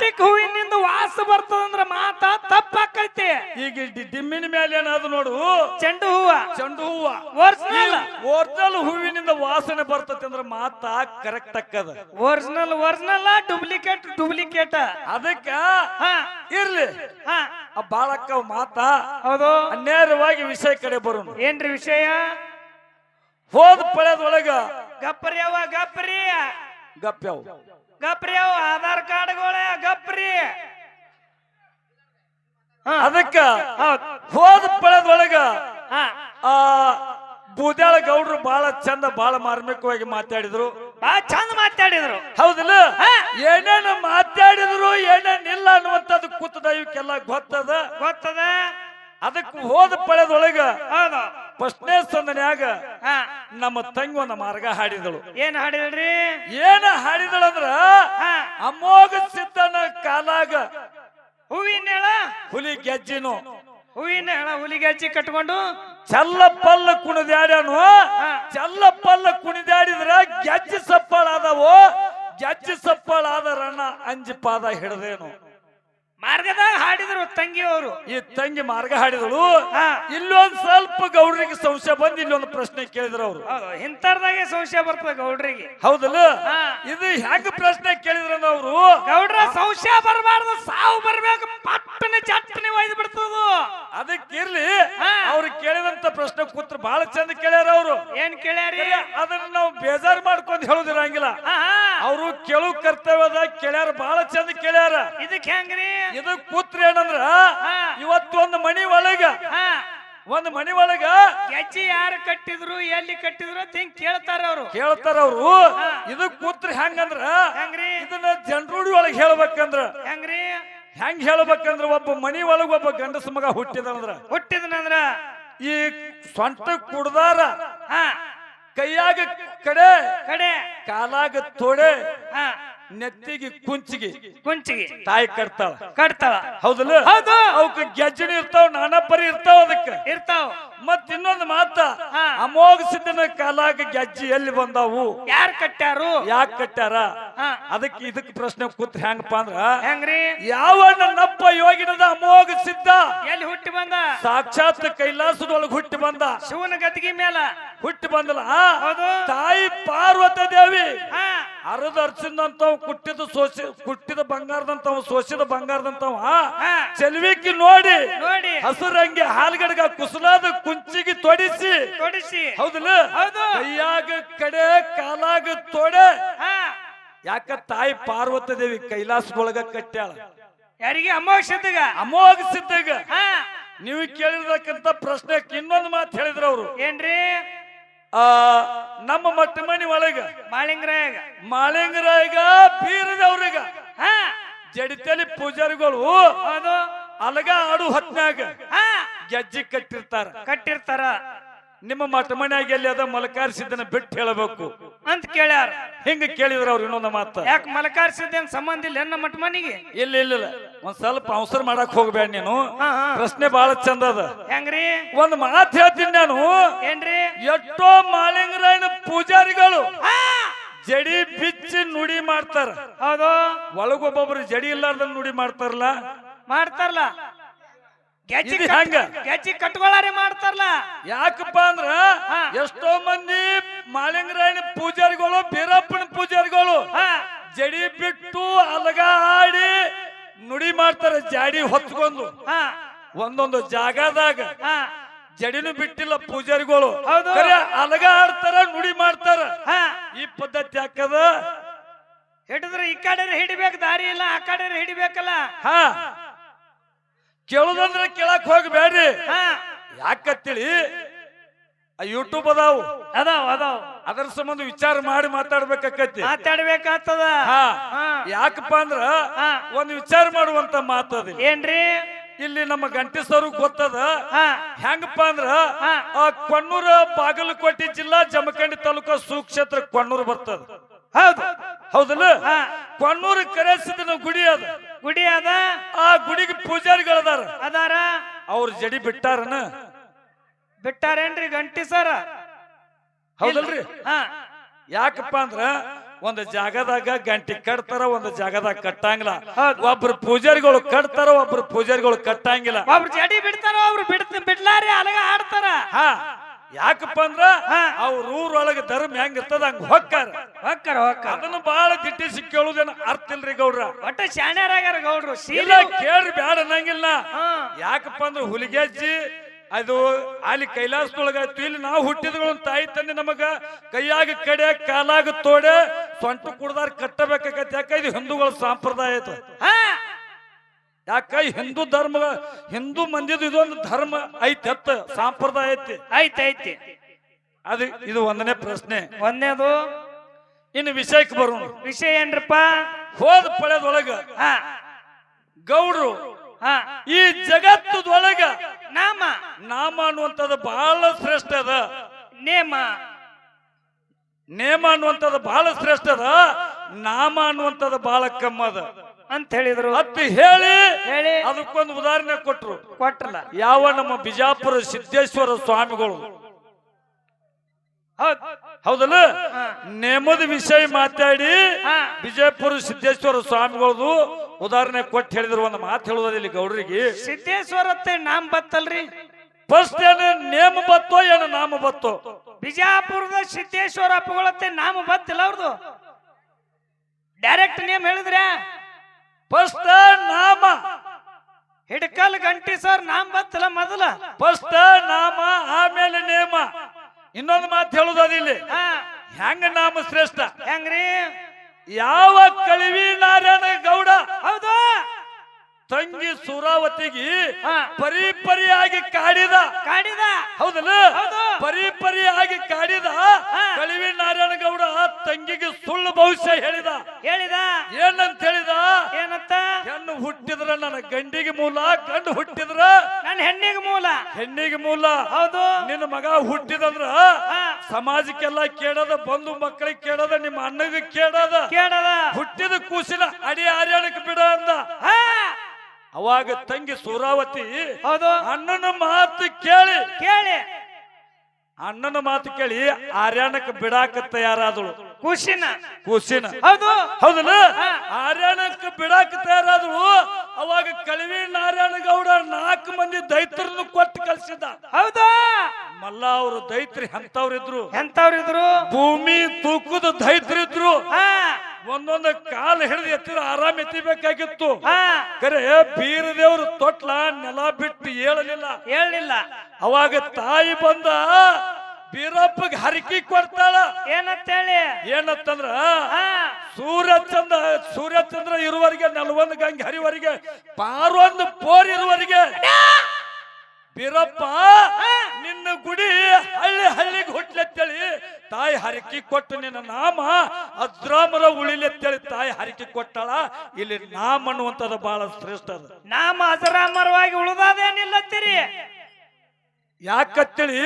Plastic ಹೂವಿನಿಂದ ವಾಸ ಬರ್ತದಂದ್ರ ಮಾತ ತಪ್ಪಾಕೈತಿ. ಈಗ ಡಿ- ಡಿಮ್ಮಿನ ಮೇಲೆ ಏನಾದ್ರು ನೋಡು. ಚೆಂಡು ಹೂವ. ಚೆಂಡು ಹೂವ. ಒರಿಜಿನಲ್ ಒರಿಜಿನಲ್ ಹೂವಿನಿಂದ ವಾಸನೆ ಬರ್ತತಿ ಅಂದ್ರೆ ಮಾತ ಕರೆಕ್ಟ್ ಅಕ್ಕದ ಒರಿಜಿನಲ್ ಒರಿಜಿನಲ್ ಡೂಪ್ಲಿಕೇಟ್ ಡುಪ್ಲಿಕೇಟ್ ಅದಕ್ಕ ಹಾ. ಇರ್ಲಿ. ಹಾ. ಆ ಬಾಳಕ್ಕ ಮಾತ ಹೌದು. ನೇರವಾಗಿ ವಿಷಯ ಕಡೆ ಬರೋಣ. ಏನ್ರಿ ವಿಷಯ? ಹೋದ ಪಳೆದೊಳಗ ಗಪ್ಪರಿ ಅವ ಗಪ್ಪರಿ. ಗಪ್ರಿ ಅವು ಆಧಾರ್ ಕಾರ್ಡ್ಗಳೇ ಗಪ್ರಿ. ಅದಕ್ಕ ಹೌದ್. ಪಳದೊಳಗ ಆ ಬೂದ್ಯಾಳ ಗೌಡ್ರು ಬಹಳ ಚಂದ ಬಹಳ ಮಾರ್ಮಿಕವಾಗಿ ಮಾತಾಡಿದ್ರು. ಆ ಚಂದ ಮಾತಾಡಿದ್ರು. ಹೌದಿಲ್ಲ. ಏನೇನು ಮಾತಾಡಿದ್ರು ಏನೇನಿಲ್ಲ ಅನ್ನುವಂಥದ್ದು ಕೂತದ ಇವಕ್ಕೆಲ್ಲ ಗೊತ್ತದ? ಗೊತ್ತದ? ಅದಕ್ಕೆ ಹೋದ ಪಳೆದೊಳಗ ಹೌದು. ಫಸ್ಟ್ನೇ ಸಂದನ್ಯಾಗ ನಮ್ಮ ತಂಗಿ ಒಂದು ಮಾರ್ಗ ಹಾಡಿದಳು. ಏನ್ ಹಾಡಿದ್ರಿ ಏನ ಹಾಡಿದಳಂದ್ರ ಅಮೋಘ ಸಿದ್ಧನ ಕಾಲಾಗ ಹೂವಿನ ಹುಲಿ ಗೆಜ್ಜಿನು. ಹೂವಿನ ಹೇಳ ಹುಲಿ ಹಚ್ಚಿ ಕಟ್ಕೊಂಡು? ಚಲ್ಲ ಪಲ್ಲ ಕುಣಿದಾಡ್ಯಾನು? ಚಲ್ಲ ಪಲ್ಲ ಕುಣಿದಾಡಿದ್ರ ಗೆಜ್ಜಿ ಸಪ್ಪಳ ಆದವು ಗೆಜ್ಜಿ ಸಪ್ಪಳ ಆದರಣ್ಣ ಅಂಜಿ ಪಾದ ಹಿಡ್ದೇನು. ಮಾರ್ಗದಾಗ ಹಾಡಿದ್ರು ತಂಗಿಯವರು. ಈ ತಂಗಿ ಮಾರ್ಗ ಹಾಡಿದಳು. ಇಲ್ಲೊಂದ್ ಸ್ವಲ್ಪ ಗೌಡ್ರಿಗೆ ಸಂಶಯ ಬಂದು ಇಲ್ಲೊಂದು ಪ್ರಶ್ನೆ ಕೇಳಿದ್ರು ಅವರು. ಇಂಥದಾಗೆ ಸಂಶಯ ಬರ್ತದೆ ಗೌಡ್ರಿಗೆ. ಹೌದಲ್ಲ? ಇದು ಹೆಂಗ ಪ್ರಶ್ನೆ ಕೇಳಿದ್ರ ಅವರು? ಗೌಡ್ರ ಸಂಶಯ ಬರಬಾರ್ದು ಸಾವು ಬರ್ಬೇಕು ಪಟ್ಟನೆ ಚಟ್ಟನೆ ಒಯ್ದು ಬಿಡ್ತದ ಅದಕ್ಕೆ ಇರ್ಲಿ ಅವ್ರು ಕೇಳಿದಂತ ಪ್ರಶ್ನೆ ಕೂತ್ರ ಬಹಳ ಚಂದ ಕೇಳ್ಯಾರ ಅವರು. ಏನ್ ಕೇಳ್ಯಾರಿ? ಅದನ್ನ ನಾವು ಬೇಜಾರ್ ಮಾಡ್ಕೊಂಡು ಹೇಳುದಿರಂಗಿಲ್ಲ. ಅವರು ಕೇಳು ಕರ್ತವ್ಯದ ಕೇಳ್ಯಾರ ಬಹಳ ಚಂದ ಕೇಳ್ಯಾರ. ಇದಕ್ಕೆ ಹೆಂಗ್ರಿ? ಇದು ಕೂತ್ರ ಏನಂದ್ರ ಇವತ್ತೊಂದು ಮಣಿ ಮನಿ ಹಾ ಒಂದು ಮನೆ ಒಳಗ ಹೆಚ್ಚಿ ಯಾರು ಕಟ್ಟಿದ್ರು ಎಲ್ಲಿ ಕಟ್ಟಿದ್ರು ಅಂತ ಹಿಂಗ್ ಕೇಳ್ತಾರ ಅವ್ರು. ಕೇಳ್ತಾರ ಅವ್ರು. ಇದು ಕೂತ್ರ ಹೆಂಗಂದ್ರ? ಹೆಂಗ್ರಿ? ಇದನ್ನ ಜನರೂಢಿ ಒಳಗೆ ಹೇಳ್ಬೇಕಂದ್ರ? ಹೆಂಗ್ರಿ? ಹೆಂಗ್ ಹೇಳ್ಬೇಕಂದ್ರ ಒಬ್ಬ ಮನಿ ಒಳಗ ಒಬ್ಬ ಗಂಡಸ ಮಗ ಹುಟ್ಟಿದಂದ್ರ ಹುಟ್ಟಿದನಂದ್ರ? ಈ ಸ್ವಂಟ ಕುಡ್ದಾರ ಹಾ. ಕೈಯಾಗ ಕಡೆ ಕಡೆ. ಕಾಲಾಗ ತೋಡೆ ಹಾ. ನೆತ್ತಿಗೆ ಕುಂಚಿಗೆ. ಕುಂಚಿಗೆ. ತಾಯಿ ಕಟ್ತಾಳ. ಕಟ್ತಾಳ. ಹೌದಲ್ಲ? ಹೌದು. ಅವಕ್ಕೆ ಗೆಜ್ಜಣಿ ಇರ್ತಾವ ನಾನಾ ಪರಿ ಇರ್ತಾವ ಅದಕ್ಕೆ. ಇರ್ತಾವ. ಮತ್ ಇನ್ನೊಂದು ಮಾತ. ಅಮೋಘ ಸಿದ್ಧನ ಕಾಲಾಗ ಗೆಜ್ಜಿ ಎಲ್ಲಿ ಬಂದಾವು? ಯಾರ್ ಕಟ್ಟಾರು ಯಾಕೆ ಕಟ್ಟಾರ ಅದಕ್ಕೆ ಇದಕ್ಕೆ ಪ್ರಶ್ನೆ ಕೂತ್ ಹೆಂಗಪ್ಪ ಅಂದ್ರ ಹೆಂಗ್ರಿ? ಯಾವ ನನ್ನಪ್ಪ ಯೋಗಿನದ ಅಮೋಘ ಸಿದ್ಧ ಎಲ್ಲಿ ಹುಟ್ಟಿ ಬಂದ? ಸಾಕ್ಷಾತ್ ಕೈಲಾಸದೊಳಗೆ ಹುಟ್ಟಿ ಬಂದ. ಶಿವನ ಗದ್ದಿಗೆ ಮೇಲ. ಹುಟ್ಟಿ ಬಂದಲ್ಲ? ತಾಯಿ ಪಾರ್ವತ ದೇವಿ. ಅರದ ಅರ್ಚಿದಂತವ್ ಕುಟ್ಟಿದ ಸೋಸಿ ಕುಟ್ಟಿದ ಬಂಗಾರದಂತವ ಸೋಸಿದ ಬಂಗಾರದಂತವ ಚೆಲುವಿಕ್ಕಿ ಚೆಲ್ವಿಕ್ಕಿ ನೋಡಿ ನೋಡಿ. ಹಸುರಂಗಿ ಹಾಲ್ಗಡ್ಗ ಕುಸಲಾದ ಕುಂಚಿಗೆ ತೊಡಿಸಿ. ತೊಡಿಸಿ. ಹೌದಲ್ಲ? ಹೌದು. ಕೈಯಾಗ ಕಡೆ ಕಾಲಾಗ ತೊಡೆ. ಯಾಕ ತಾಯಿ ಪಾರ್ವತ ದೇವಿ ಕೈಲಾಸದೊಳಗ ಕಟ್ಟ್ಯಾಳ? ಯಾರಿಗೆ? ಅಮೋಘ ಸಿದ್ಧಗ ಹಾ. ನೀವು ಕೇಳಿರ್ತಕ್ಕಂತ ಪ್ರಶ್ನೆ ಇನ್ನೊಂದು ಮಾತು ಹೇಳಿದ್ರ ಅವರು. ಏನ್ರಿ? ಆ ನಮ್ಮ ಮಟ್ಟ ಮನಿ ಒಳಗ. ಮಾಳಿಂಗರಾಯ ಮಾಳಿಂಗರಾಯಗ ಬೀರದವ್ರಿಗ. ಹಾ. ಜಡಿತಲಿ ಪೂಜಾರಿಗಳು ಅಲಗ ಆಡು ಹೊತ್ನಾಗ ಹಾ. ಗೆಜ್ಜಿ ಕಟ್ಟಿರ್ತಾರ. ಕಟ್ಟಿರ್ತಾರ. ನಿಮ್ಮ ಮಠ ಮನ್ಯಾಗ ಎಲ್ಲಿ ಅದ? ಮಲಕಾರಿಸಿದ್ದನ್ನ ಬಿಟ್ಟು ಹೇಳಬೇಕು. ಅಂತ ಕೇಳ್ಯಾರ. ಹಿಂಗ ಕೇಳಿದ್ರ ಅವ್ರು ಇನ್ನೊಂದು ಮಾತ. ಯಾಕೆ ಮಲಕಾರ್ಸಿದ್ದೇನ್ ಸಂಬಂಧ ಇಲ್ಲ ನಮ್ಮ ಮಠ ಮನಿಗೆ? ಇಲ್ಲ ಇಲ್ಲ ಇಲ್ಲ. ಒಂದ್ ಸ್ವಲ್ಪ ಅವಸರ ಮಾಡಕ್ ಹೋಗ್ಬೇಡ ನೀನು. ಪ್ರಶ್ನೆ ಬಹಳ ಚಂದ ಅದ. ಹೆಂಗ್ರಿ? ಒಂದ್ ಮಾತು ಹೇಳ್ತೀನಿ ನಾನು. ಏನ್ರಿ? ಎಷ್ಟೋ ಮಾಲಿಂಗರಾಯನ ಪೂಜಾರಿಗಳು ಜಡಿ ಬಿಚ್ಚಿ ನುಡಿ ಮಾಡ್ತಾರ. ಹೌದು. ಒಳಗೊಬ್ಬೊಬ್ರು ಜಡಿ ಇಲ್ಲಾರ್ದ ನುಡಿ ಮಾಡ್ತಾರಲ್ಲ? ಮಾಡ್ತಾರಲ್ಲ. ಗೆಜ್ಜಿ ಇದು ಕಟ್- ಹೆಂಗ? ಗೆಜ್ಜಿ ಕಟ್ಕೊಳ್ಳಾರೆ ಮಾಡ್ತಾರಲ್ಲ? ಯಾಕಪ್ಪ ಅಂದ್ರ ಹಾ. ಎಷ್ಟೋ ಮಂದಿ ಮಾಲಿಂಗರಾಯಣ ಪೂಜಾರಿಗಳು ಬೀರಪ್ಪನ ಪೂಜಾರಿಗಳು ಹಾ. ಜಡಿ ಬಿಟ್ಟು ಅಲಗ ಆಡಿ ನುಡಿ ಮಾಡ್ತಾರೆ ಜಾಡಿ ಹೊತ್ಕೊಂಡು. ಹಾ. ಒಂದೊಂದು ಜಾಗದಾಗ ಹಾ. ಜಡಿನೂ ಬಿಟ್ಟಿಲ್ಲ ಪೂಜಾರಿಗಳು. ಹೌದು. ಖರೆ ಅಲಗ ಆಡ್ತಾರ ನುಡಿ ಮಾಡ್ತಾರ. ಹಾ. ಈ ಪದ್ಧತಿ ಹಾಕದ ಹಿಡಿದ್ರೆ ಈ ಕಡೆ ಹಿಡಿಬೇಕು ದಾರಿ ಇಲ್ಲ ಆ ಕಡೆ ಹಿಡಿಬೇಕಲ್ಲ? ಹಾ. ಕೇಳುದಂದ್ರೆ ಕೇಳಕ್ ಹೋಗ್ಬೇಡ್ರಿ. ಹಾ. ಯಾಕತ್ತೇಳಿ ಆ ಯೂಟ್ಯೂಬ್ ಅದಾವ. ಅದಾವ ಅದಾವ್. ಅದರ ಸಂಬಂಧ ವಿಚಾರ ಮಾಡಿ ಮಾತಾಡ್ಬೇಕಾಕತಿ ಮಾತಾಡ್ಬೇಕಾಗ್ತದ? ಯಾಕಪ್ಪ ಅಂದ್ರ ಒಂದ್ ವಿಚಾರ ಮಾಡುವಂತ ಮಾತದ ಏನ್ರಿ? ಇಲ್ಲಿ ನಮ್ಮ ಗಂಟೆಸರು ಗೊತ್ತದ? ಹಾ. ಹೆಂಗಪ್ಪ ಅಂದ್ರ ಕೊಣ್ಣೂರ ಬಾಗಲಕೋಟೆ ಜಿಲ್ಲಾ ಜಮಖಂಡಿ ತಾಲೂಕು ಸುಕ್ಷೇತ್ರ ಕೊಣ್ಣೂರು ಬರ್ತದ. ಹೌದು. ಹೌದಲ್ಲ? ಕೊಣ್ಣೂರು ಕರೆಸಿದ ಗುಡಿ ಅದ. ಗುಡಿ ಅದ? ಆ ಗುಡಿಗೆ ಪೂಜಾರಿಗಳು ಅದಾರ? ಅವ್ರ ಜಡಿ ಬಿಟ್ಟಾರನ? ಬಿಟ್ಟಾರೇನ್ರಿ ಗಂಟಿ ಸರ? ಹೌದಲ್ರಿ? ಹಾ. ಯಾಕಪ್ಪ ಅಂದ್ರ ಒಂದು ಜಾಗದಾಗ ಗಂಟಿ ಕಟ್ತಾರ ಒಂದು ಜಾಗದಾಗ ಕಟ್ಟಂಗಿಲ್ಲ. ಒಬ್ರು ಪೂಜಾರಿಗಳು ಕಟ್ತಾರ ಒಬ್ರು ಪೂಜಾರಿಗಳು ಕಟ್ಟಂಗಿಲ್ಲ. ಒಬ್ರು ಜಡಿ ಬಿಡ್ತಾರ ಒಬ್ರು ಬಿಡ್ತ ಬಿಡ್ಲಾರಿ ಅಲಗ ಆಡ್ತಾರ ಹಾ. ಯಾಕಪ್ಪ ಅಂದ್ರ. ಅವ್ರ ಊರೊಳಗ ಧರ್ಮ ಹೆಂಗ್ ಇರ್ತದ ಹಂಗ ಹೊಕ್ಕಾರ. ಹೊಕ್ಕಾರ ಹೊಕ್ಕರ. ಅದನ್ನ ಬಹಳ ದಿಟ್ಟಿ ಕೇಳುದೇನ ಅರ್ಥ ಇಲ್ರಿ ಗೌಡ್ರ. ಒಟ್ಟ ಶಾಣ್ಯರಾಗ್ಯಾರ ಗೌಡ್ರು ಇಲ್ಲ ಕೇಳ್ರಿ ಬ್ಯಾಡ ಅನ್ನಂಗಿಲ್ಲ. ಯಾಕಪ್ಪ ಅಂದ್ರೆ ಹುಲಿಗೆಜ್ಜಿ ಅದು ಅಲ್ಲಿ ಕೈಲಾಸದೊಳಗ ಇಲ್ಲಿ ನಾವು ಹುಟ್ಟಿದ್ಗಳು ತಾಯಿ ತಂದೆ ನಮಗ ಕೈಯಾಗ ಕಡೆ ಕಾಲಾಗ ತೋಡೆ ಸೊಂಟ ಕುಡ್ದಾರ ಕಟ್ಟಬೇಕಾಗತ್ತೆ. ಯಾಕೆ ಇದು ಹಿಂದೂಗಳ ಸಂಪ್ರದಾಯ ಐತ ಹಾ. ಯಾಕ ಹಿಂದೂ ಧರ್ಮ ಹಿಂದೂ ಮಂದಿದು ಇದೊಂದು ಧರ್ಮ ಐತಿ ಅತ್ತ ಸಂಪ್ರದಾಯ ಐತಿ. ಐತೆ ಐತಿ. ಅದು ಇದು ಒಂದನೇ ಪ್ರಶ್ನೆ. ಒಂದನೇದು? ಇನ್ನು ವಿಷಯಕ್ಕೆ ಬರೋಣ. ವಿಷಯ ಏನ್ರಪ್ಪ? ಹೋದ ಪಳೆದೊಳಗ ಹಾ. ಗೌಡ್ರು ಹಾ. ಈ ಜಗತ್ತದೊಳಗ ನಾಮ. ನಾಮ ಅನ್ನುವಂಥದ್ದು ಬಹಳ ಶ್ರೇಷ್ಠ ಅದ. ನೇಮ. ನೇಮ ಅನ್ನುವಂಥದ್ದು ಬಹಳ ಶ್ರೇಷ್ಠ ಅದ. ನಾಮ ಅನ್ನುವಂಥದ್ದು ಬಹಳ ಕಮ್ಮದ ಅಂತ ಹೇಳಿದ್ರು. ಅಂತ ಹೇಳಿ ಹೇಳಿ. ಅದಕ್ಕೊಂದು ಉದಾಹರಣೆ ಕೊಟ್ರು. ಕೊಟ್ರಲ್ಲ. ಯಾವ ನಮ್ಮ ಬಿಜಾಪುರ ಸಿದ್ದೇಶ್ವರ ಸ್ವಾಮಿಗಳು? ಹೌದ್. ಹೌದಲ್ಲ. ನೇಮದ ವಿಷಯ ಮಾತಾಡಿ ಬಿಜಯಪುರ ಬಿಜಾಪುರ ಸಿದ್ದೇಶ್ವರ ಸ್ವಾಮಿಗಳದು ಉದಾಹರಣೆ ಕೊಟ್ಟು ಹೇಳಿದ್ರು. ಒಂದು ಮಾತು ಹೇಳುವುದಿಲ್ಲ ಇಲ್ಲಿ ಗೌಡ್ರಿಗೆ. ಸಿದ್ದೇಶ್ವರತ್ತೆ ನಾಮ ಬತ್ತಲ್ರಿ. ಫಸ್ಟ್ ಏನು ನೇಮ ಬತ್ತೋ ಏನು ನಾಮ ಬತ್ತೋ? ಬಿಜಾಪುರದ ಸಿದ್ದೇಶ್ವರ ಅಪ್ಪಗಳತ್ತೆ ನಾಮ ಬತ್ತಿಲ್ಲ ಅವ್ರದು. ಡೈರೆಕ್ಟ್ ನೇಮ್ ಹೇಳಿದ್ರೆ? ಫಸ್ಟ್ ನಾಮ. ಹಿಡ್ಕಲ್ ಗಂಟಿ ಸರ್ ನಾಮ ಬತ್ತಲ್ಲ ಮೊದಲ. ಫಸ್ಟ್ ನಾಮ ಆಮೇಲೆ ನೇಮ. ಇನ್ನೊಂದು ಮಾತು ಹೇಳುದ ಇಲ್ಲಿ. ಹಾ. ಹೆಂಗ ನಾಮ ಶ್ರೇಷ್ಠ? ಹೆಂಗ್ರಿ? ಯಾವ ಕಳಿವಿ ನಾರಾಯಣ ಗೌಡ ಹೌದು. ತಂಗಿ ಸೂರಾವತಿಗೆ. ಪರಿ ಪರಿಯಾಗಿ ಕಾಡಿದ. ಕಾಡಿದ. ಹೌದಲ್ಲ? ಪರಿಪರಿಯಾಗಿ ಪರಿ ಪರಿಯಾಗಿ ಕಾಡಿದ ಕಳಿವಿ ನಾರಾಯಣ ಗೌಡ ತಂಗಿಗೆ ಸುಳ್ಳು ಭವಿಷ್ಯ ಹೇಳಿದ. ಹೇಳಿದ. ಏನಂತ ಹೇಳಿದ ಏನಂತ? ಹೆಣ್ಣು ಹುಟ್ಟಿದ್ರ ನನ್ನ ಗಂಡಿಗೆ ಮೂಲ ಗಂಡು ಹುಟ್ಟಿದ್ರ ನನ್ನ ಹೆಣ್ಣಿಗೆ ಮೂಲ. ಹೆಣ್ಣಿಗೆ ಮೂಲ. ಹೌದು. ನಿನ್ನ ಮಗ ಹುಟ್ಟಿದಂದ್ರ ಸಮಾಜಕ್ಕೆಲ್ಲ ಕೇಳದ ಬಂಧು ಮಕ್ಕಳಿಗೆ ಕೇಳದ ನಿಮ್ಮ ಅಣ್ಣಗೆ ಕೇಳದ ಕೇಳದ ಹುಟ್ಟಿದ ಕೂಸಿನ ಅಡಿ ಆರ್ಯಾಣಕ್ಕೆ ಬಿಡ ಅಂದ. ಅವಾಗ ತಂಗಿ ಸೂರಾವತಿ ಹೌದು. ಅಣ್ಣನ ಮಾತು ಕೇಳಿ. ಕೇಳಿ. ಅಣ್ಣನ ಮಾತು ಕೇಳಿ ಆರ್ಯಾಣಕ್ಕೆ ಬಿಡಾಕ ತಯಾರಾದಳು. ಖುಷಿನ ಖುಷಿನ ಹೌದು. ಹೌದಲ್ಲ. ಆರ್ಯಾಣಕ್ಕೆ ಬಿಡಾಕ ತಯಾರಾದಳು. ಅವಾಗ ಕಳವಿ ನಾರಾಯಣ ಗೌಡ ನಾಲ್ಕು ಮಂದಿ ದೈತ್ರನ್ನು ಕೊಟ್ಟು ಕಳ್ಸಿದ್ದ. ಹೌದಾ. ಮಲ್ಲ ಅವರು ದೈತ್ರಿ ಎಂತವ್ರಿದ್ರು ಎಂತವ್ರಿದ್ರು ಭೂಮಿ ತೂಕದ ದೈತ್ರಿದ್ರು. ಒಂದೊಂದು ಕಾಲು ಹಿಡಿದು ಎತ್ತಿರ ಆರಾಮ್ ಎತ್ತಿಬೇಕಾಗಿತ್ತು. ಕರೆ ಬೀರದೇವ್ರು ತೊಟ್ಲ ನೆಲ ಬಿಟ್ಟು ಏಳಲಿಲ್ಲ. ಹೇಳಲಿಲ್ಲ ಅವಾಗ ತಾಯಿ ಬಂದ ಬೀರಪ್ಪಗೆ ಹರಕಿ ಕೊಡ್ತಾಳ. ಏನಂತೇಳಿ? ಏನತ್ತಂದ್ರ ಹಾ. ಸೂರ್ಯಚಂದ್ರ ಸೂರ್ಯಚಂದ್ರ ಇರುವರಿಗೆ ನಲ್ವೊಂದು ಗಂಗೆ ಹರಿವರಿಗೆ ಪಾರೊಂದು ಪೋರ್ ಇರುವವರೆಗೆ ಬೀರಪ್ಪ, ನಿನ್ನ ಗುಡಿ ಹಳ್ಳಿ ಹಳ್ಳಿಗೆ ಹುಟ್ಲೆತ್ತೇಳಿ ತಾಯಿ ಹರಕಿ ಕೊಟ್ಟು ನಿನ್ನ ನಾಮ ಅದ್ರಾಮರ ಉಳಿಲೆತ್ತೇಳಿ ತಾಯಿ ಹರಕಿ ಕೊಟ್ಟಳ. ಇಲ್ಲಿ ನಾಮ ಅನ್ನುವಂಥದ್ದು ಬಹಳ ಶ್ರೇಷ್ಠ ಅದು. ನಾಮ ಅಜರಾಮರವಾಗಿ ಉಳಿದಾದೇನಿಲ್ಲತ್ತೀರಿ ಯಾಕತ್ತೇಳಿ?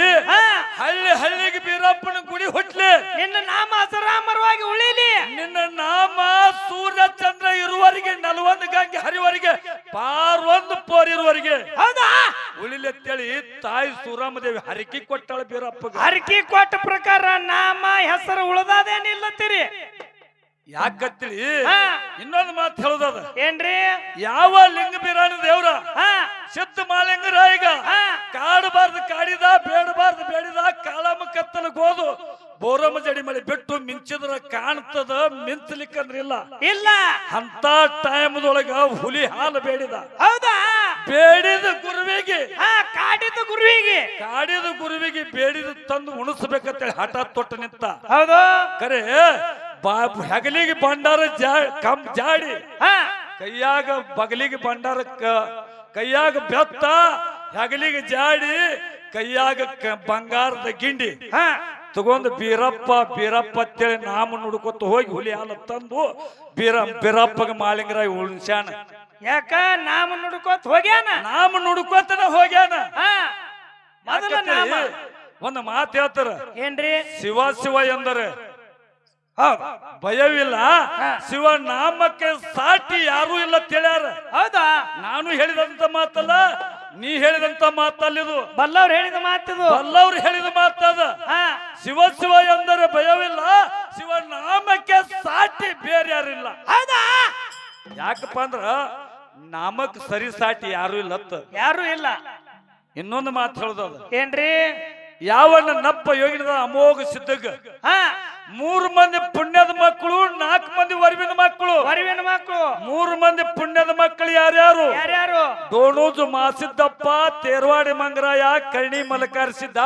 ಹಳ್ಳಿ ಹಳ್ಳಿಗೆ ಬೀರಪ್ಪನ ಗುಡಿ ಹುಟ್ಲಿ. ನಿನ್ನ ನಾಮ ಅಸರಾಮರವಾಗಿ ಉಳಿಲಿ. ನಿನ್ನ ನಾಮ ಸೂರ್ಯ ಚಂದ್ರ ಇರುವವರಿಗೆ ನಲವೊಂದು ಗಂಗೆ ಹರಿವರಿಗೆ ಪಾರೊಂದು ಪೋರ್ ಇರುವವರಿಗೆ ಹೌದಾ? ಉಳಿಲೆತ್ತೇಳಿ ತಾಯಿ ಸೂರಾಮದೇವಿ ಹರಕಿ ಕೊಟ್ಟಳು ಬೀರಪ್ಪ ಹರಕಿ ಕೊಟ್ಟ ಪ್ರಕಾರ ನಾಮ ಹೆಸರು ಉಳಿದಾದೇನಿಲ್ಲತ್ತೀರಿ ಯಾಕತ್ತೇಳಿ? ಇನ್ನೊಂದು ಮಾತು ಹೇಳುದದ. ಏನ್ರಿ? ಯಾವ ಲಿಂಗ ಬೀರಾಣಿ ದೇವ್ರ? ಸಿದ್ಧ ಮಾಲಿಂಗರ ಈಗ. ಕಾಡಬಾರ್ದು ಕಾಡಿದ ಬೇಡಬಾರ್ದು ಬೇಡಿದ ಕಾಲಮ ಕತ್ತಲ ಗೋದು ಬೋರಮ್ಮ ಜಡಿ ಮಳೆ ಬಿಟ್ಟು ಮಿಂಚಿದ್ರ ಕಾಣ್ತದ ಮಿಂಚಲಿಕ್ಕಂದ್ರಿಲ್ಲ ಇಲ್ಲ. ಅಂತ ಟೈಮ್ದೊಳಗ ಹುಲಿ ಹಾಲು ಬೇಡಿದ. ಹೌದಾ? ಬೇಡಿದ ಗುರುವಿಗೆ. ಕಾಡಿದ ಗುರುವಿಗೆ. ಕಾಡಿದ ಗುರುವಿಗೆ ಬೇಡಿದ ತಂದು ಉಣಿಸ್ಬೇಕಂತೇಳಿ ಹಠ ತೊಟ್ಟು ನಿಂತ. ಹೌದು. ಕರೆ ಬಾ ಹೆಗಲಿಗೆ ಬಂಡಾರ ಜಾ ಕಮ್ ಜಾಡಿ. ಕೈಯಾಗ ಬಗಲಿಗೆ ಬಂಡಾರ ಕ- ಕೈಯಾಗ ಬೆತ್ತ ಹೆಗಲಿಗೆ ಜಾಡಿ ಕೈಯಾಗ ಬಂಗಾರದ ಗಿಂಡಿ. ಹಾ. ತಗೊಂಡು ಬೀರಪ್ಪ ಬೀರಪ್ಪ ಅಂತೇಳಿ ನಾಮ ನುಡ್ಕೊತ ಹೋಗಿ ಹುಲಿ ಹಾಲ ತಂದು ಬೀರ ಬೀರಪ್ಪಗ ಮಾಲಿಂಗರ ಉಳ್ಸ್ಯಾನ. ಯಾಕ? ನಾಮ ನುಡ್ಕೋತ ಹೋಗ್ಯಾನ? ನಾಮ ನುಡ್ಕೋತನ ಹೋಗ್ಯಾನ. ಮೊದಲ ನಾಮ. ಒಂದು ಮಾತು ಹೇಳ್ತಾರ. ಏನ್ರಿ? ಶಿವ ಶಿವ ಎಂದರೆ ಭಯವಿಲ್ಲ. ಶಿವ ನಾಮಕ್ಕೆ ಸಾಟಿ ಯಾರು ಇಲ್ಲ ತಿಳಿಯಾರ ಹೌದಾ? ನಾನು ಹೇಳಿದಂತ ಮಾತಲ್ಲ ನೀ ಹೇಳಿದಂತ ಮಾತಲ್ಲಿದು ಬಲ್ಲವ್ರು ಹೇಳಿದ ಮಾತು ಬಲ್ಲವ್ರು ಹೇಳಿದ ಮಾತದ ಶಿವ ಶಿವ ಎಂದರೆ ಭಯವಿಲ್ಲ. ಶಿವನಾಮಕ್ಕೆ ಸಾಟಿ ಬೇರೆ ಯಾರಿಲ್ಲ ಹೌದಾ? ಯಾಕಪ್ಪ ಅಂದ್ರ ನಾಮಕ್ ಸರಿ ಸಾಟಿ ಯಾರು ಇಲ್ಲ ಯಾರು ಇಲ್ಲ. ಇನ್ನೊಂದು ಮಾತು ಹೇಳುದದ ಏನ್ರಿ? ಯಾವನ್ನ ನಪ್ಪ ಯೋಗಿನ ಅಮೋಘ ಸಿದ್ಧಗ. ಹಾ. ಮೂರು ಮಂದಿ ಪುಣ್ಯದ ಮಕ್ಕಳು ನಾಲ್ಕು ಮಂದಿ ವರವಿನ ಮಕ್ಕಳು. ವರಿವಿನ ಮಕ್ಕಳು. ಮೂರು ಮಂದಿ ಪುಣ್ಯದ ಮಕ್ಕಳು ಯಾರ್ಯಾರು ಯಾರ್ಯಾರು? ಡೋಣೂಜು ಮಾಸಿದ್ದಪ್ಪ ತೇರ್ವಾಡಿ ಮಂಗರಾಯ ಕರ್ಣಿ ಮಲಕರಿಸಿದ್ದ.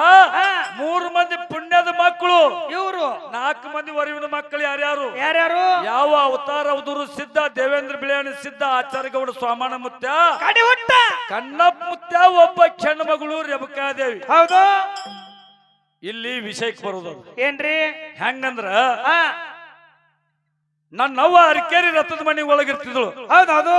ಮೂರು ಮಂದಿ ಪುಣ್ಯದ ಮಕ್ಕಳು. ಇವರು. ನಾಲ್ಕು ಮಂದಿ ವರವಿನ ಮಕ್ಕಳು ಯಾರ್ಯಾರು ಯಾರ್ಯಾರು? ಯಾವ ಅವತಾರ ಉದುರು ಸಿದ್ಧ ದೇವೇಂದ್ರ ಬಿಳಿಯಾಣಿ ಸಿದ್ಧ ಆಚಾರ್ಯಗೌಡ ಸ್ವಾಮಾನ ಮುತ್ಯ. ಕಡಿ ಹುಟ್ಟ ಕಣ್ಣಪ್ಪ ಮುತ್ಯ ಒಬ್ಬ ಕ್ಷಣ ಮಗಳು ರೇಬಕಾದೇವಿ. ಹೌದು. ಇಲ್ಲಿ ವಿಷಯಕ್ಕೆ ಬರುದು ಏನ್ರಿ? ಹೆಂಗಂದ್ರ ಹಾ ನನ್ನ ಅವ್ವ ಅರಿಕೇರಿ ರಥದ ಮನೆ ಒಳಗಿರ್ತಿದ್ಳು. ಹೌದೌದು.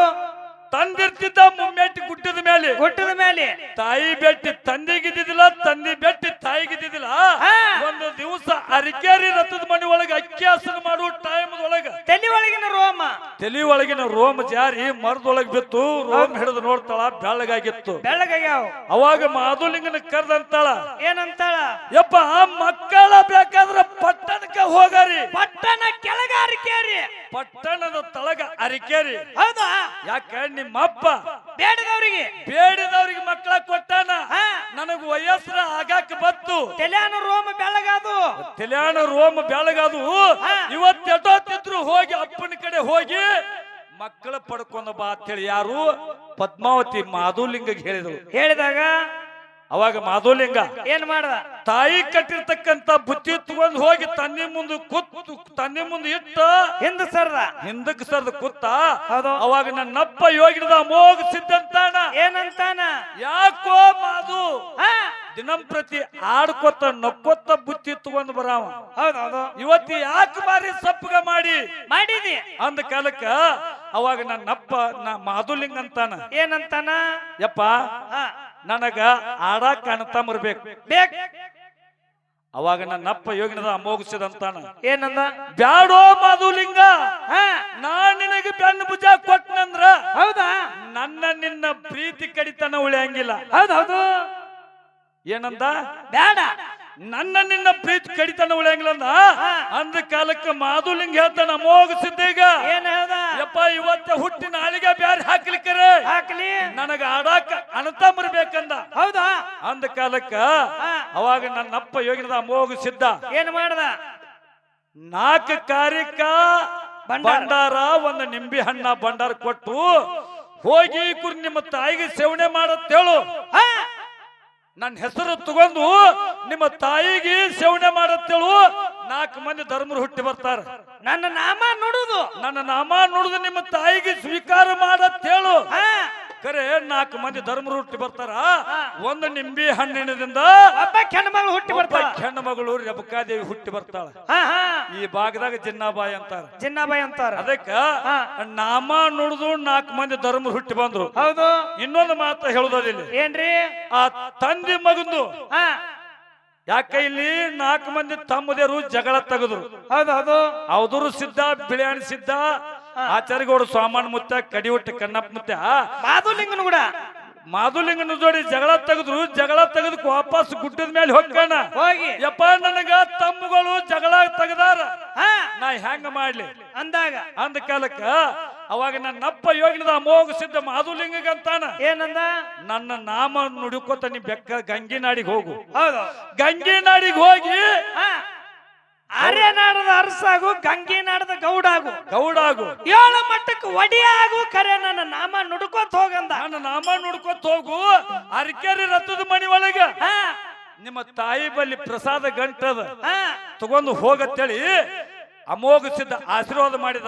ತಂದಿರ್ತಿದ್ದ ಮುಮ್ಮೆಟ್ಟಿ ಗುಟ್ಟಿದ ಮೇಲೆ. ಗುಟ್ಟದ ಮೇಲೆ. ತಾಯಿ ಬೆಟ್ಟಿ ತಂದೆಗಿದ್ದಿದ್ದಿಲ್ಲ ತಂದೆ ಬೆಟ್ಟಿ ತಾಯಿಗಿದ್ದಿದ್ದಿಲ್ಲ ಗಿದ್ದಿದಿಲ್ಲ ಒಂದು ದಿವಸ ಅರಿಕೇರಿ ರಥದ ಮನೆ ಒಳಗೆ ಅಕ್ಕಿ ಹಸನ ಮಾಡುವ ಟೈಮ್ ಒಳಗ ತಲೆ ಒಳಗಿನ ರೋಮ. ತಲಿ ಒಳಗಿನ ರೋಮ ಜಾರಿ ಮರದೊಳಗ್ ಬಿತ್ತು ರೋಮ್ ಹಿಡಿದು ನೋಡ್ತಾಳ ಬೆಳ್ಳಗಾಗಿತ್ತು. ಬೆಳ್ಳಗಾಗ್ಯಾವ. ಅವಾಗ ಮಾಧುಲಿಂಗನ ಕರೆದಂತಾಳ ಏನಂತಾಳ? ಯಪ್ಪ ಮಕ್ಕಳ ಬೇಕಾದ್ರೆ ಪಟ್ಟಣಕ್ಕೆ ಹೋಗಾರಿ. ಪಟ್ಟಣ ಕೆಳಗ ಅರಿಕೇರಿ. ಪಟ್ಟಣದ ತಳಗ ಅರಿಕೇರಿ. ಹೌದಾ? ಯಾಕ ನಿಮ್ಮಪ್ಪ ಬೇಡದವ್ರಿಗೆ. ಬೇಡದವ್ರಿಗೆ ಮಕ್ಕಳ ಕೊಟ್ಟಾನ. ನನಗ ವಯಸ್ಸರ ಆಗಾಕ ಬತ್ತು. ತೆಲ್ಯಾನ ರೋಮ ಬೆಳಗಾದು. ತೆಲ್ಯಾನ ರೋಮ ಬೆಳಗಾದು. ಇವತ್ತೆಟೋತಿದ್ರು ಇವತ್ತು ಹೋಗಿ ಅಪ್ಪನ ಕಡೆ ಹೋಗಿ ಮಕ್ಕಳ ಪಡ್ಕೊಂಡ ಬಾ ಅಂತೇಳಿ ಯಾರು ಪದ್ಮಾವತಿ ಮಾಧುಲಿಂಗ ಹೇಳಿದ್ರು. ಹೇಳಿದಾಗ ಅವಾಗ ಮಾಧುಲಿಂಗ ಏನ್ ಮಾಡ್ದ? ತಾಯಿ ಕಟ್ಟಿರ್ತಕ್ಕಂತ ಬುತ್ತಿ ತಗೊಂಡ್ ಹೋಗಿ ತನ್ನಿ ಮುಂದೆ ಕೂತು ತನ್ನಿ ಮುಂದೆ ಇಟ್ಟು. ಹಿಂದ ಸರ್ದ? ಹಿಂದಕ್ಕೆ ಸರ್ದ ಕೂತ. ಹೌದು. ಅವಾಗ ನನ್ನಪ್ಪ ಯೋಗಿನದ ಅಮೋಘ ಸಿದ್ಧಂತಾನ. ಏನಂತಾನ? ಯಾಕೋ ಮಾಧು? ದಿನಂಪ್ರತಿ ಆಡ್ಕೊತ ನಕ್ಕೊತ್ತ ಬುತ್ತಿ ತಗೊಂಡ್ ಬರಾವ. ಹೌದೌದು ಇವತ್ತು ಯಾಕೆ ಬಾರಿ ಸಪ್ಪಗ ಮಾಡಿ? ಮಾಡಿದಿ? ಅಂದ ಕಾಲಕ್ಕ ಅವಾಗ ನನ್ನಪ್ಪ ನಾ ಮಾಧುಲಿಂಗ ಅಂತಾನ. ಏನಂತಾನ? ಯಪ್ಪ ನನಗ ಆಡಾಕ ಅಣ್ತಂಬರ್ಬೇಕು ಬೇಕ್. ಅವಾಗ ನನ್ನಪ್ಪ ಯೋಗಿನದ ಅಮೋಗಿಸಿದಂತಾನ ಏನಂದ? ಬ್ಯಾಡೋ ಮಾಧುಲಿಂಗ. ಹಾ. ನಾನ್ ನಿನಗೆ ಬೆನ್ನು ಭುಜ ಕೊಟ್ಟನಂದ್ರ ಹೌದಾ? ನನ್ನ ನಿನ್ನ ಪ್ರೀತಿ ಕಡಿತನ ಉಳಿಯಂಗಿಲ್ಲ. ಹೌದೌದು. ಏನಂದ? ಬ್ಯಾಡ. ನನ್ನ ನಿನ್ನ ಪ್ರೀತಿ ಕಡಿತನ ಉಳಿಯಂಗಿಲ್ಲ ಅಂದ. ಕಾಲಕ್ಕೆ ಅಂದ ಕಾಲಕ್ಕೆ ಮಾಧುಲಿಂಗ ಹೇಳ್ತಾನ ಅಮೋಘ ಸಿದ್ದೇಗ ಏನ್ ಹೇಳ್ದ? ಯಪ್ಪ ಇವತ್ತು ಹುಟ್ಟಿ ನಾಳಿಗೆ ಬ್ಯಾರೆ ಹಾಕ್ಲಿಕ್ಕರ? ಹಾಕ್ಲಿ. ನನಗ ಆಡಾಕ ಅಣತಂಬರ್ಬೇಕಂದ ಹೌದಾ? ಅಂದ ಕಾಲಕ್ಕ ಅವಾಗ ನನ್ನ ಅಪ್ಪ ಯೋಗಿನದ ಮೋಗು ಸಿದ್ಧ ಏನ್ ಮಾಡ್ದ? ನಾಲ್ಕು ಕಾರ್ಯಕ್ಕ ಭಂಡಾರ. ಒಂದು ನಿಂಬಿ ಹಣ್ಣ ಭಂಡಾರ ಕೊಟ್ಟು ಹೋಗಿ ಕುರಿ ನಿಮ್ಮ ತಾಯಿಗೆ ಸೇವನೆ ಮಾಡತ್ತೇಳು ನನ್ನ ಹೆಸರು ತಗೊಂಡು ನಿಮ್ಮ ತಾಯಿಗೆ ಸೇವನೆ ಮಾಡತ್ತೇಳು ನಾಲ್ಕು ಮಂದಿ ಧರ್ಮರು ಹುಟ್ಟಿ ಬರ್ತಾರ. ನನ್ನ ನಾಮ ನೋಡುದು. ನನ್ನ ನಾಮ ನೋಡುದು ನಿಮ್ಮ ತಾಯಿಗೆ ಸ್ವೀಕಾರ ಮಾಡತ್ತೇಳು ಹೇಳು. ಕರೆ ನಾಲ್ಕು ಮಂದಿ ಧರ್ಮರು ಹುಟ್ಟಿ ಬರ್ತಾರ. ಒಂದು ನಿಂಬಿ ಹಣ್ಣಿನದಿಂದ ಹೆಣ್ಮಗಳು ಹುಟ್ಟಿ ಬರ್ತಾಳ. ಹೆಣ್ಣು ಮಗಳು ರೇಬಕಾದೇವಿ ಹುಟ್ಟಿ ಬರ್ತಾಳ. ಈ ಭಾಗದಾಗ ಜಿನ್ನಾಬಾಯಿ ಅಂತಾರ. ಜಿನ್ನಾಬಾಯಿ ಅಂತಾರ. ಅದಕ್ಕ ನಾಮ ನುಡಿದು ನಾಲ್ಕು ಮಂದಿ ಧರ್ಮರು ಹುಟ್ಟಿ ಬಂದ್ರು. ಹೌದು. ಇನ್ನೊಂದು ಮಾತು ಹೇಳುದಿಲ್ಲ ಏನ್ರಿ? ಆ ತಂದೆ ಮಗಂದು ಯಾಕ ಇಲ್ಲಿ ನಾಲ್ಕು ಮಂದಿ ತಮ್ಮದೇರು ಜಗಳ ತೆಗೆದ್ರು? ಹೌದು ಅವಧೂರು ಸಿದ್ಧ ಬಿಳಿಯಾಣಿ ಸಿದ್ಧ ಆಚಾರ್ಯಗೌಡ ಸ್ವಾಮನ್ ಮುತ್ತ ಕಡಿಯುಟ್ಟ ಕಣ್ಣಪ್ಪ ಮುತ್ತ ಮಾಧುಲಿಂಗನು ಕೂಡ. ಮಾಧುಲಿಂಗನ ಜೋಡಿ ಜಗಳ ತೆಗೆದ್ರು ಜಗಳ ತೆಗೆದು ವಾಪಸ್ ಗುಡ್ಡದ ಮೇಲೆ ಹೋಗ್ಕಣ ಹೋಗಿ. ಯಪ್ಪ ನನಗ ತಮ್ಮಗಳು ಜಗಳ ತೆಗದಾರ. ನಾ ಹೆಂಗ ಮಾಡ್ಲಿ? ಅಂದಾಗ. ಅಂದ ಕಾಲಕ್ಕ ಅವಾಗ ನನ್ನಪ್ಪ ಯೋಗಿನದ ಅಮೋಘ ಸಿದ್ಧ ಮಾಧುಲಿಂಗಂತಾನ ಏನಂದ? ನನ್ನ ನಾಮ ನುಡಿಕೋತ ನೀ ಬೆಕ್ಕ ಗಂಗಿನಾಡಿಗೆ ಹೋಗು. ಹೌದು. ಗಂಗಿನಾಡಿಗೆ ಹೋಗಿ ಅರೆನಾಡದ ಆರ್ಯನಾಡದ ಅರಸಾಗು ಗಂಗಿನಾಡದ ಗೌಡಾಗು. ಗೌಡಾಗು. ಏಳು ಮಟ್ಟಕ್ಕೆ ಒಡಿಯಾಗು ಕರೆ ನನ್ನ ನಾಮ ನುಡ್ಕೋತ ಹೋಗಂದ. ನನ್ನ ನಾಮ ನುಡ್ಕೋತ ಹೋಗು. ಅರಕೆರೆ ರಥದ ಮನಿ ಒಳಗ. ಹಾ. ನಿಮ್ಮ ತಾಯಿ ಬಲ್ಲಿ ಪ್ರಸಾದ ಗಂಟದ. ಹಾ. ತಗೊಂಡು ಹೋಗತ್ತೇಳಿ. ಅಮೋಘ ಸಿದ್ಧ ಆಶೀರ್ವಾದ ಮಾಡಿದ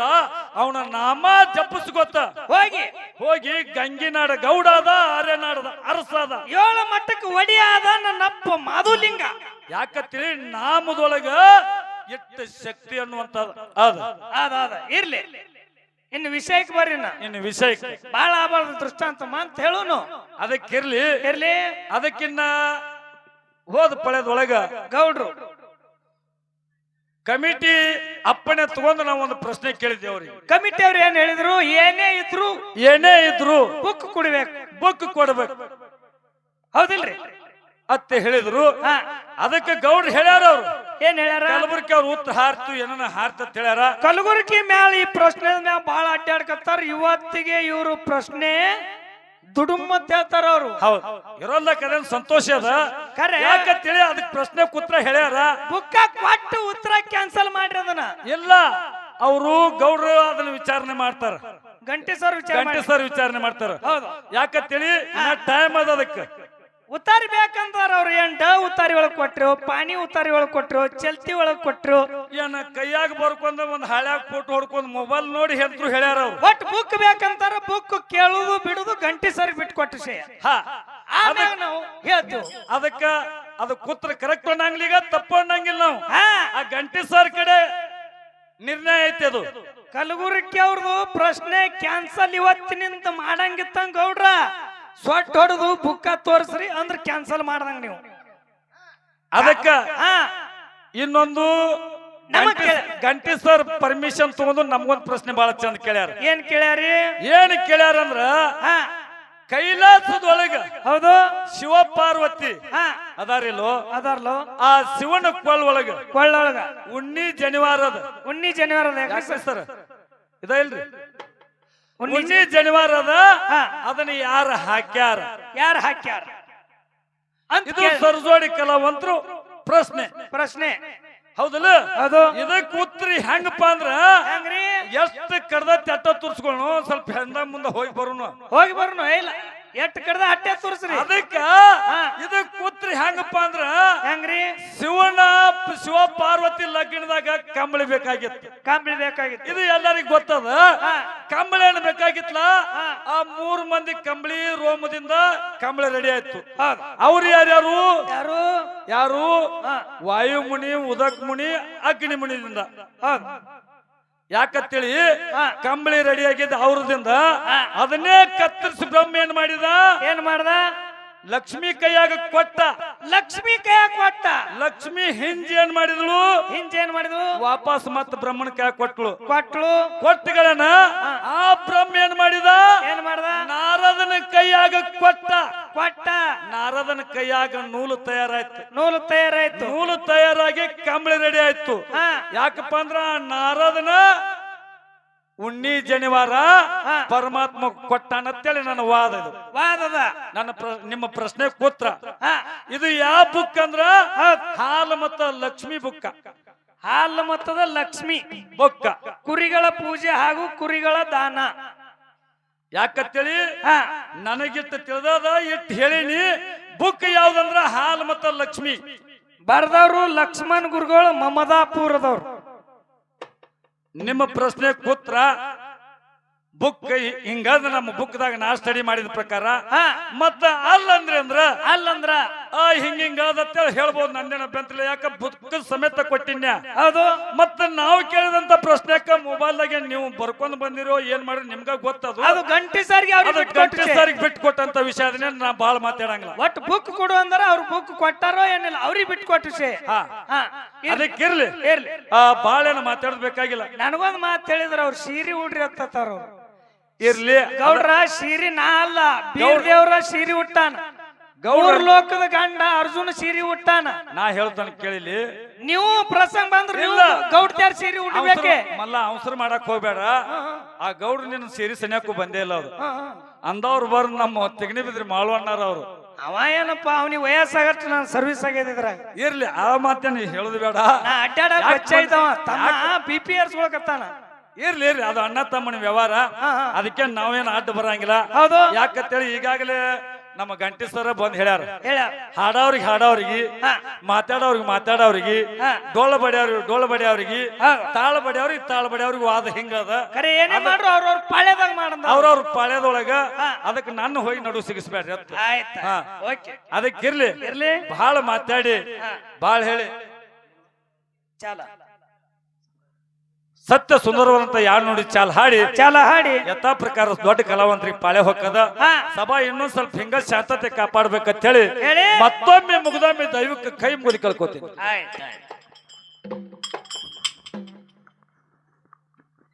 ಅವನ ನಾಮ ಜಪಿಸ್ಕೊತ ಹೋಗಿ. ಹೋಗಿ ಗಂಗಿನಾಡ ಗೌಡಾದ ಆರ್ಯನಾಡದ ಅರಸಾದ. ಏಳು ಮಟ್ಟಕ್ಕೆ ಒಡಿಯಾದ ನನ್ನಪ್ಪ ಮಾಧುಲಿಂಗ. ಯಾಕಂತೇಳಿ ನಾಮದೊಳಗ ಎಷ್ಟು ಶಕ್ತಿ ಅನ್ನುವಂಥದ್ದು. ಅದ. ಅದ ಅದ. ಇರ್ಲಿ. ಇನ್ನು ವಿಷಯಕ್ಕೆ ಬರ್ರಿ ನಾನು ಇನ್ನು ವಿಷಯಕ್ಕೆ. ಬಾಳ ಆಬಾರದ ದೃಷ್ಟಾಂತ ಅಂತ ಹೇಳುನು. ಅದಕ್ಕಿರ್ಲಿ. ಇರ್ಲಿ. ಅದಕ್ಕಿನ್ನ ಹೋದ ಪಳೆದೊಳಗ ಗೌಡ್ರು. ಕಮಿಟಿ ಅಪ್ಪಣೆ ತಗೊಂಡು ನಾವು ಒಂದು ಪ್ರಶ್ನೆ ಕೇಳಿದ್ದೆ ಅವ್ರಿಗೆ ಕಮಿಟಿ ಅವ್ರು ಏನ್ ಹೇಳಿದ್ರು? ಏನೇ ಇದ್ರು ಏನೇ ಇದ್ರು ಬುಕ್ ಕೊಡ್ಬೇಕು. ಬುಕ್ ಕೊಡ್ಬೇಕು. ಹೌದಿಲ್ರಿ? ಅತ್ತೆ ಹೇಳಿದ್ರು. ಹಾ. ಅದಕ್ಕೆ ಗೌಡ್ರು ಹೇಳ್ಯಾರ ಅವ್ರು. ಏನ್ ಹೇಳ್ಯಾರ? ಕಲಬುರ್ಗಿ ಅವ್ರು ಉತ್ತರ ಹಾರ್ತು ಏನನ ಹಾರ್ತ ಅಂತ ಹೇಳ್ಯಾರ. ಕಲಬುರಗಿ ಮ್ಯಾಲ ಈ ಪ್ರಶ್ನೆ ಮ್ಯಾಲ ಬಹಳ ಅಡ್ಡಾಡ್ಕತ್ತಾರ ಇವತ್ತಿಗೆ ಇವರು ಪ್ರಶ್ನೆ ದುಡುಮ್ ಅಂತ ಹೇಳ್ತಾರ ಅವ್ರು. ಹೌದ್. ಇರೋಲ್ಲ ಕರೆ ಸಂತೋಷ ಅದ. ಯಾಕೆ ಯಾಕಂತೇಳಿ ಅದಕ್ಕೆ ಪ್ರಶ್ನೆ ಕೂತ್ರ ಹೇಳ್ಯಾರ? ಬುಕ್ಕ ಕೊಟ್ಟು ಉತ್ತರ ಕ್ಯಾನ್ಸಲ್ ಮಾಡ್ರಿ ಅದನ್ನ. ಇಲ್ಲ. ಅವರು ಗೌಡ್ರು ಅದನ್ನ ವಿಚಾರಣೆ ಮಾಡ್ತಾರ. ಗಂಟೆ ಸರ್ ವಿಚಾರ ಗಂಟೆ ಸರ್ ವಿಚಾರಣೆ ಮಾಡ್ತಾರ. ಹೌದು. ಯಾಕಂತೇಳಿ ಟೈಮ್ ಅದ ಅದಕ್ಕೆ. ಉತ್ತಾರಿ ಬೇಕಂತಾರ ಅವ್ರು. ಏನ್ ಡ ಉತ್ತಾರಿ ಒಳಗ್ ಕೊಟ್ರು ಪಾನಿ ಉತ್ತಾರಿ ಒಳಗ್ ಕೊಟ್ರು ಚಲ್ತಿ ಒಳಗ್ ಕೊಟ್ರು ಏನ ಕೈಯಾಗ ಬರ್ಕೊಂಡ ಒಂದ್ ಹಳ್ಯಾಗ ಫೋಟೋ ಹೊಡ್ಕೊಂಡ್ ಮೊಬೈಲ್ ನೋಡಿ ಹೆಂತರು ಹೇಳ್ಯಾರ ಅವ್ರು. ಒಟ್ ಬುಕ್ ಬೇಕಂತಾರ ಬುಕ್ ಕೇಳುದು ಬಿಡುದು ಗಂಟಿ ಸರಿ ಬಿಟ್ಟು ಕೊಟ್ಟಿಸಿ ಹಾ ಆಮ್ಯಾಗ ನಾವು ಹೇಳ್ತೀವಿ ಅದಕ್ಕ ಅದು ಕೂತ್ರ ಕರೆಕ್ಟ್ ಅನ್ನಂಗಿಲ್ಲ ತಪ್ಪು ಅನ್ನಂಗಿಲ್ಲ ನಾವು. ಹಾ. ಆ ಗಂಟಿ ಸರ್ ಕಡೆ ನಿರ್ಣಯ ಐತೆ ಅದು. ಕಲಬುರಗಿ ಅವ್ರದ್ದು ಪ್ರಶ್ನೆ ಕ್ಯಾನ್ಸಲ್ ಇವತ್ತಿನಿಂದ ಮಾಡಂಗಿತ್ತಂಗ ಗೌಡ್ರ. ಸೊಟ್ಟ ಹೊಡೆದು ಬುಕ್ಕ ತೋರಿಸ್ರಿ ಅಂದ್ರೆ ಕ್ಯಾನ್ಸಲ್ ಮಾಡ್ದಂಗ ನೀವು. ಅದಕ್ಕ ಹಾ. ಇನ್ನೊಂದು ನಮಗ್ ಗಂಟೆ- ಸರ್ ಪರ್ಮಿಷನ್ ತಗೊಂಡು ನಮ್ಗೊಂದು ಪ್ರಶ್ನೆ ಬಹಳ ಚಂದ ಕೇಳ್ಯಾರ. ಏನ್ ಕೇಳ್ಯಾರಿ? ಏನ್ ಕೇಳ್ಯಾರ ಅಂದ್ರ ಹಾ. ಕೈಲಾಸದೊಳಗ ಹೌದು. ಶಿವ ಪಾರ್ವತಿ ಹಾ. ಅದಾರಿಲ್ಲೋ? ಅದಾರ್ಲೋ? ಆ ಶಿವನ ಕೊಳ್ ಒಳಗ ಕೊಳ್ಳೊಳಗ ಉಣ್ಣಿ ಜನಿವಾರದ ಉಣ್ಣಿ ಜನಿವಾರ ಯಾಕೆ ಸರ್? ಇದ ಇಲ್ರಿ? ಉಣ್ಣಿ ಜನಿವಾರ ಹಾ. ಅದನ್ನ ಯಾರ ಹಾಕ್ಯಾರ? ಯಾರು ಹಾಕ್ಯಾರ? ಅಂತ ಸರ್ಜೋಡಿ ಕಲಾವಂತರು ಪ್ರಶ್ನೆ. ಪ್ರಶ್ನೆ. ಹೌದಲ್ಲ? ಅದು. ಇದಕ್ ಕೂತ್ರಿ ಹೆಂಗಪ್ಪ ಅಂದ್ರ ಹೆಂಗ್ರಿ? ಎಷ್ಟು ಕಡ್ದ ತೆಟ್ಟ ತುರ್ಸ್ಕೊಳ್ಳು ಸ್ವಲ್ಪ ಹೆಂದ ಮುಂದೆ ಹೋಗಿ ಬರೋಣ ಹೋಗಿ ಬರೋಣ ಇಲ್ಲ. ಎಷ್ಟ್ ಕಡ್ದ ಅಟ್ಟೆ ತುರ್ಸ್ರಿ? ಅದಕ್ಕ ಇದಕ್ ಕೂತ್ರಿ ಹೆಂಗಪ್ಪ ಅಂದ್ರ ಹೆಂಗ್ರಿ? ಶಿವನ ಶಿವ ಪಾರ್ವತಿ ಲಗ್ನದಾಗ ಕಂಬಳಿ ಬೇಕಾಗಿತ್ತು. ಕಂಬಳಿ ಬೇಕಾಗಿತ್ತು. ಇದು ಎಲ್ಲರಿಗೂ ಗೊತ್ತದ. ಕಂಬಳಿ ಏನು ಬೇಕಾಗಿತ್ಲ? ಆ ಮೂರ್ ಮಂದಿ ಕಂಬಳಿ ರೋಮದಿಂದ ಕಂಬಳಿ ರೆಡಿ ಆಯ್ತು. ಅವ್ರು ಯಾರ್ಯಾರು ಯಾರು? ಯಾರು. ವಾಯುಮುನಿ ಉದಕ್ ಮುನಿ ಅಗ್ನಿ ಮುನಿದಿಂದ ಯಾಕಂತೇಳಿ ಹಾ. ಕಂಬಳಿ ರೆಡಿ ಆಗಿದ್ದ ಅವ್ರದಿಂದ ಅದನ್ನೇ ಕತ್ತರಿಸಿ ಬ್ರಹ್ಮ ಏನ್ ಮಾಡಿದ? ಏನ್ ಮಾಡ್ದ? ಲಕ್ಷ್ಮಿ ಕೈಯಾಗ ಕೊಟ್ಟ. ಲಕ್ಷ್ಮಿ ಕೈಯಾಗ ಕೊಟ್ಟ. ಲಕ್ಷ್ಮಿ ಹಿಂಜ್ ಏನ್ ಮಾಡಿದ್ಳು ಹಿಂಜ ಏನ್ ಮಾಡಿದ್ಳು ವಾಪಸ್ ಮತ್ತ ಬ್ರಹ್ಮನ ಕೈಯಾಗ ಕೊಟ್ಟಳು ಕೊಟ್ಟಳು ಕೊಟ್ಟಗಳನ್ನ ಆ ಬ್ರಹ್ಮ ಏನ್ ಮಾಡಿದ? ಏನ್ ಮಾಡ್ದ? ನಾರದನ ಕೈಯಾಗ ಕೊಟ್ಟ. ಕೊಟ್ಟ. ನಾರದನ ಕೈಯಾಗ ನೂಲು ತಯಾರಾಯ್ತು. ನೂಲು ತಯಾರಾಯ್ತು. ನೂಲು ತಯಾರಾಗಿ ಕಂಬಳಿ ರೆಡಿ ಆಯ್ತು. ಯಾಕಪ್ಪ ಅಂದ್ರ ನಾರದನ ಉಣ್ಣಿ ಜನಿವಾರ. ಪರಮಾತ್ಮ ಕೊಟ್ಟಾನತ್ತೇಳಿ ನನ್ನ ವಾದ ಇದು. ವಾದದ? ನನ್ನ ನಿಮ್ಮ ಪ್ರಶ್ನೆ ಕೂತ್ರ ಇದು ಯಾವ ಬುಕ್ ಅಂದ್ರ. ಹಾಲು ಮತ್ತ ಲಕ್ಷ್ಮಿ ಬುಕ್ಕ. ಹಾಲು ಮತ್ತದ ಲಕ್ಷ್ಮಿ ಬುಕ್ಕ. ಕುರಿಗಳ ಪೂಜೆ ಹಾಗೂ ಕುರಿಗಳ ದಾನ. ಯಾಕಂತೇಳಿ? ಹಾ. ನನಗಿಟ್ಟು ತಿಳಿದದ ಇಟ್ಟು ಹೇಳಿನಿ ಬುಕ್ ಯಾವ್ದಂದ್ರ ಹಾಲು ಮತ್ತ ಲಕ್ಷ್ಮಿ. ಬರ್ದವ್ರು ಲಕ್ಷ್ಮಣ್ ಗುರುಗಳು ಮಮದಾಪುರದವ್ರು. ನಿಮ್ಮ ಪ್ರಶ್ನೆ ಕೂತ್ರ ಬುಕ್ ಹಿಂಗಾದ್ರೆ ನಮ್ಮ ಬುಕ್ದಾಗ ನಾ ಸ್ಟಡಿ ಮಾಡಿದ ಪ್ರಕಾರ ಮತ್ತ ಅಲ್ಲಂದ್ರೆ ಅಂದ್ರ? ಅಲ್ಲಂದ್ರ? ಆ ಹಿಂಗ ಹಿಂಗಾದತ್ತ ಹೇಳ್ಬೋದು ನಂದೇನ ಅಭ್ಯಂತರ ಯಾಕ ಬುಕ್ ಸಮೇತ ಕೊಟ್ಟಿನ್ಯ? ಅದು ಮತ್ತ ನಾವು ಕೇಳಿದಂತ ಪ್ರಶ್ನೆಕ್ಕ ಮೊಬೈಲ್ದಾಗೆ ನೀವು ಬರ್ಕೊಂಡ್ ಬಂದಿರೋ ಏನ್ ಮಾಡಿ ನಿಮ್ಗ ಗೊತ್ತದು? ಅದು ಗಂಟೆ ಸಾರಿಗೆ ಅವ್ರಿಗೆ ಗಂಟೆ ಸಾರಿಗೆ ಬಿಟ್ಟು ಕೊಟ್ಟಂತ ವಿಷಯ ಅದನ್ನೇ ನಾ ಬಾಳ ಮಾತಾಡಂಗಿಲ್ಲ. ಒಟ್ಟು ಬುಕ್ ಕೊಡು ಅಂದ್ರೆ ಅವ್ರ ಬುಕ್ ಕೊಟ್ಟಾರೋ ಏನಿಲ್ಲ ಅವ್ರಿಗೆ ಬಿಟ್ಟು ಕೊಟ್ಟು ಇರ್ಲಿ. ಅದಕ್ಕೆ ಇರ್ಲಿ. ಇರ್ಲಿ. ಆ ಬಾಳೆನ ಮಾತಾಡ್ಬೇಕಾಗಿಲ್ಲ. ನನಗೊಂದು ಮಾತು ಹೇಳಿದ್ರ ಅವ್ರು ಸೀರೆ ಉಡ್ರಿ ಅವ್ರು ಇರ್ಲಿ. ಗೌಡ್ರ ಸೀರೆ ನಾ ಅಲ್ಲ ಬೀರ್ ದೇವ್ರ ಸೀರೆ ಉಟ್ಟಾನ. ಗೌಡ್ರ- ಗೌಡ್ರ ಲೋಕದ ಗಂಡ ಅರ್ಜುನ ಸೀರೆ ಉಟ್ಟಾನ. ನಾ ಹೇಳ್ತಾನೆ ಕೇಳಿಲಿ. ನೀವು ಪ್ರಸಂಗ ಬಂದ್ರೆ ನೀವು ಇಲ್ಲ. ಗೌಡ್ತ್ಯಾರ ಸೀರೆ ಉಡ್ಬೇಕೆ ಅವಸರ- ಮಲ್ಲ ಅವಸರ ಮಾಡಕ್ ಹೋಗ್ಬೇಡ. ಆ ಗೌಡ್ರು ನಿನ್ನ ಸೇರಿ ಸನ್ಯಾಕು ಬಂದೇ ಇಲ್ಲ ಅವ್ರು. ಅಂದವ್ರು ಬರ್ ನಮ್ಮ ತೆಗಣಿ ಬಿದ್ರಿ ಮಾಳ್ವಣ್ಣಾರ ಅವ್ರು. ಅವ ಏನಪ್ಪ ಅವನಿಗೆ ವಯಸ್ಸಾಗಷ್ಟು ನಾನು ಸರ್ವಿಸ್ ಆಗಿದ್ರ ಇರ್ಲಿ ಆ ಮಾತೇನು ಹೇಳುದು ಬೇಡ. ನಾ ಅಡ್ಡಾಡ ಯಾಕ್ ಬಚ್ಚ ಇದ್ದಾವ ತಮ್ಮ ಬಿ ಪಿ ಏರ್ಸ್ಕೊಳಕತ್ತಾನ. ಇರ್ಲಿ ಇರ್ಲಿ ಅದು ಅಣ್ಣ ತಮ್ಮನ ವ್ಯವಹಾರ. ಅದಕ್ಕೆ ನಾವೇನು ಅಡ್ಡ ಬರಂಗಿಲ್ಲ. ಹೌದು. ಯಾಕಂತೇಳಿ ಈಗಾಗಲೇ ನಮ್ಮ ಗಂಟಿ ಸರ ಬಂದ್ ಹೇಳ್ಯಾರ. ಹೇಳ ಹಾಡವ್ರಿಗೆ ಹಾಡವ್ರಿಗೆ ಹಾ. ಮಾತಾಡೋರಿಗೆ ಮಾತಾಡೋರಿಗೆ. ಡೋಳ ಬಡಿಯವ್ರಿಗೆ ಡೋಳ ಬಡಿಯವ್ರಿಗೆ ಹಾ. ತಾಳ ಬಡಿಯವ್ರಿಗೆ ತಾಳ ಬಡಿಯವ್ರಿಗೆ ವಾದ ಹಿಂಗದ? ಅವ್ರವ್ರ ಪಾಳ್ಯದೊಳಗ. ಅದಕ್ಕೆ ನನ್ನ ಹೋಗಿ ನಡು ಸಿಗಿಸ್ಬೇಡ್ರಿ ಅಂತ ಆಯ್ತ. ಓಕೆ. ಅದಕ್ಕಿರ್ಲಿ ಇರ್ಲಿ. ಬಹಳ ಮಾತಾಡಿ. ಬಾಳ ಬಹಳ ಹೇಳಿ. ಚಾಲ. ಸತ್ಯ ಸುಂದರವಂತ ಯಾರು ನೋಡಿ ಚಾಲ ಹಾಡಿ. ಚಾಲ ಹಾಡಿ. ಯಥಾ ಪ್ರಕಾರ ದೊಡ್ಡ ಕಲಾವಂತರಿಗೆ ಪಾಳೆ ಹೊಕ್ಕದ. ಸಭಾ ಇನ್ನೊಂದ್ ಸ್ವಲ್ಪ ಹಿಂಗ ಶಾಂತತೆ ಕಾಪಾಡ್ಬೇಕಂತ ಹೇಳಿ. ಹೇಳಿ. ಮತ್ತೊಮ್ಮೆ ಮುಗ್ದೊಮ್ಮೆ ದೈವಕ್ಕೆ ಕೈ ಮುಗಿದು ಕಳ್ಕೊತೀನಿ.